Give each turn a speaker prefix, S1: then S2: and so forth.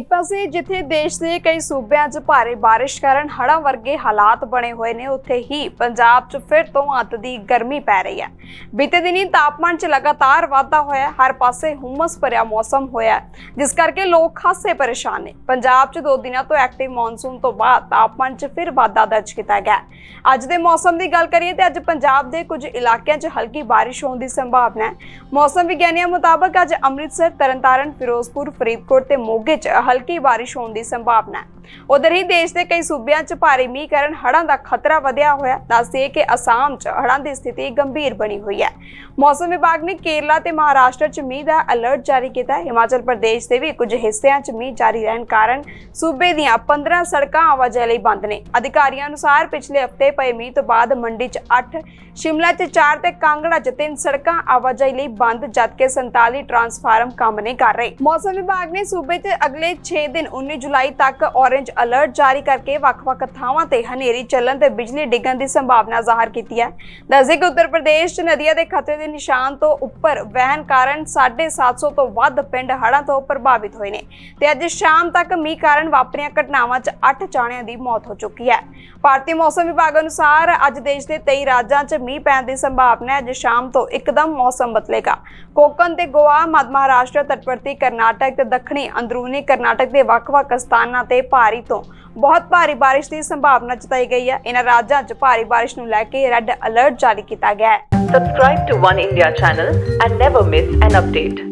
S1: ਇੱਕ ਪਾਸੇ ਜਿੱਥੇ ਦੇਸ਼ ਦੇ ਕਈ ਸੂਬਿਆਂ 'ਚ ਭਾਰੀ ਬਾਰਿਸ਼ ਕਾਰਨ ਹੜ੍ਹਾਂ ਵਰਗੇ ਹਾਲਾਤ ਬਣੇ ਹੋਏ ਨੇ, ਉੱਥੇ ਹੀ ਪੰਜਾਬ 'ਚ ਫਿਰ ਤੋਂ ਅੱਤ ਦੀ ਗਰਮੀ ਪੈ ਰਹੀ ਹੈ। ਬੀਤੇ ਦਿਨੀ ਤਾਪਮਾਨ 'ਚ ਲਗਾਤਾਰ ਵਾਧਾ ਹੋਇਆ, ਹਰ ਪਾਸੇ ਹੁਮਸ ਭਰਿਆ ਮੌਸਮ ਹੋਇਆ ਜਿਸ ਕਰਕੇ ਲੋਕ ਖਾਸੇ ਪਰੇਸ਼ਾਨ ਨੇ। ਪੰਜਾਬ 'ਚ ਦੋ ਦਿਨਾਂ ਤੋਂ ਐਕਟਿਵ ਮੌਨਸੂਨ ਤੋਂ ਬਾਅਦ ਤਾਪਮਾਨ 'ਚ ਫਿਰ ਵਾਧਾ ਦਰਜ ਕੀਤਾ ਗਿਆ ਅੱਜ ਦੇ ਮੌਸਮ ਦੀ ਗੱਲ ਕਰੀਏ ਤੇ ਅੱਜ ਪੰਜਾਬ ਦੇ ਕੁਝ ਇਲਾਕਿਆਂ 'ਚ ਹਲਕੀ ਬਾਰਿਸ਼ ਹੋਣ ਦੀ ਸੰਭਾਵਨਾ ਹੈ। ਮੌਸਮ ਵਿਗਿਆਨੀਆਂ ਮੁਤਾਬਕ ਅੱਜ ਅੰਮ੍ਰਿਤਸਰ, ਤਰਨਤਾਰਨ, ਫਿਰੋਜ਼ਪੁਰ, ਫਰੀਦਕੋਟ ਤੇ ਮੋਗੇ 'ਚ ਹਲਕੀ ਬਾਰਿਸ਼ ਹੋਣ ਦੀ ਸੰਭਾਵਨਾ ਹੈ। ਉਧਰ ਹੀ ਦੇਸ਼ ਦੇ ਕਈ ਸੂਬਿਆਂ 'ਚ ਭਾਰੀ ਮੀਂਹ ਕਾਰਨ ਹੜ੍ਹਾਂ ਦਾ ਖਤਰਾ ਵਧਿਆ ਹੋਇਆ। ਦੱਸਦੇ ਕਿ ਅਸਾਮ 'ਚ ਹੜ੍ਹਾਂ ਦੀ ਸਥਿਤੀ ਗੰਭੀਰ ਬਣੀ ਹੋਈ ਹੈ। ਮੌਸਮ ਵਿਭਾਗ ਨੇ ਕੇਰਲਾ ਤੇ ਮਹਾਰਾਸ਼ਟਰ 'ਚ ਮੀਂਹ ਦਾ ਅਲਰਟ ਜਾਰੀ ਕੀਤਾ ਹੈ। ਹਿਮਾਚਲ ਪ੍ਰਦੇਸ਼ ਦੇ ਵੀ ਕੁਝ ਹਿੱਸਿਆਂ 'ਚ ਮੀਂਹ ਜਾਰੀ ਰਹਿਣ ਕਾਰਨ ਸੂਬੇ ਦੀਆਂ 15 ਸੜਕਾਂ ਆਵਾਜਾਈ ਲਈ ਬੰਦ ਨੇ। ਅਧਿਕਾਰੀਆਂ ਅਨੁਸਾਰ ਪਿਛਲੇ ਹਫ਼ਤੇ ਪਏ ਮੀਂਹ ਤੋਂ ਬਾਅਦ ਮੰਡੀ 'ਚ 8 ਸ਼ਿਮਲਾ 'ਚ 4 ਤੇ ਕਾਂਗੜਾ 'ਚ 3 ਸੜਕਾਂ ਆਵਾਜਾਈ ਲਈ ਬੰਦ, ਜਦਕਿ 47 ਟਰਾਂਸਫਾਰਮ ਕੰਮ ਨਹੀਂ ਕਰ ਰਹੇ। ਮੌਸਮ ਵਿਭਾਗ ਨੇ ਸੂਬੇ 'ਚ ਅਗਲੇ 6 ਦਿਨ 19 ਜੁਲਾਈ ਤੱਕ ਔਰੇਂਜ ਅਲਰਟ ਜਾਰੀ ਕਰਕੇ ਵੱਖ-ਵੱਖ ਥਾਵਾਂ ਤੇ ਹਨੇਰੀ ਚੱਲਣ ਤੇ ਬਿਜਲੀ ਡਿੱਗਣ ਦੀ ਸੰਭਾਵਨਾ ਜ਼ਾਹਰ ਕੀਤੀ ਹੈ। ਦੱਸਦੇ ਕਿ ਉੱਤਰ ਪ੍ਰਦੇਸ਼ 'ਚ ਨਦੀਆਂ ਦੇ ਖਤਰੇ ਦੇ ਨਿਸ਼ਾਨ ਤੋਂ ਉੱਪਰ ਵਹਿਣ ਕਾਰਨ 750 ਤੋਂ ਵੱਧ ਪਿੰਡ ਹੜ੍ਹਾਂ ਤੋਂ ਪ੍ਰਭਾਵਿਤ ਹੋਏ ਨੇ ਤੇ ਅੱਜ ਸ਼ਾਮ ਤੱਕ ਮੀਂਹ ਕਾਰਨ ਵਾਪਰੀਆਂ ਘਟਨਾਵਾਂ 'ਚ 8 ਜਾਣਿਆਂ ਦੀ ਮੌਤ ਹੋ ਚੁੱਕੀ ਹੈ। ਭਾਰਤੀ ਮੌਸਮ ਵਿਭਾਗ ਅਨੁਸਾਰ ਅੱਜ ਦੇਸ਼ ਦੇ 23 ਰਾਜਾਂ 'ਚ ਮੀਂਹ ਪੈਣ ਦੀ ਸੰਭਾਵਨਾ ਹੈ। ਅੱਜ ਸ਼ਾਮ ਤੋਂ ਇੱਕਦਮ ਮੌਸਮ ਬਦਲੇਗਾ। ਕੋਕਨ ਤੇ ਗੋਆ, ਮੱਧ ਮਹਾਰਾਸ਼ਟਰ, ਤਟਵਰਤੀ ਕਰਨਾਟਕ ਤੇ ਦੱਖਣੀ ਅੰਦਰੂਨੀ ਕਰਨਾਟਕ ਦੇ ਵੱਖ-ਵੱਖ ਸਥਾਨਾਂ ਤੇ ਭਾਰੀ ਤੋਂ ਬਹੁਤ ਭਾਰੀ ਬਾਰਿਸ਼ ਦੀ ਸੰਭਾਵਨਾ ਜਤਾਈ ਗਈ ਹੈ ਇਹਨਾਂ ਰਾਜਾਂ 'ਚ ਭਾਰੀ ਬਾਰਿਸ਼ ਨੂੰ ਲੈ ਕੇ ਰੈੱਡ ਅਲਰਟ ਜਾਰੀ ਕੀਤਾ ਗਿਆ ਹੈ
S2: Subscribe to One India channel and never miss an update.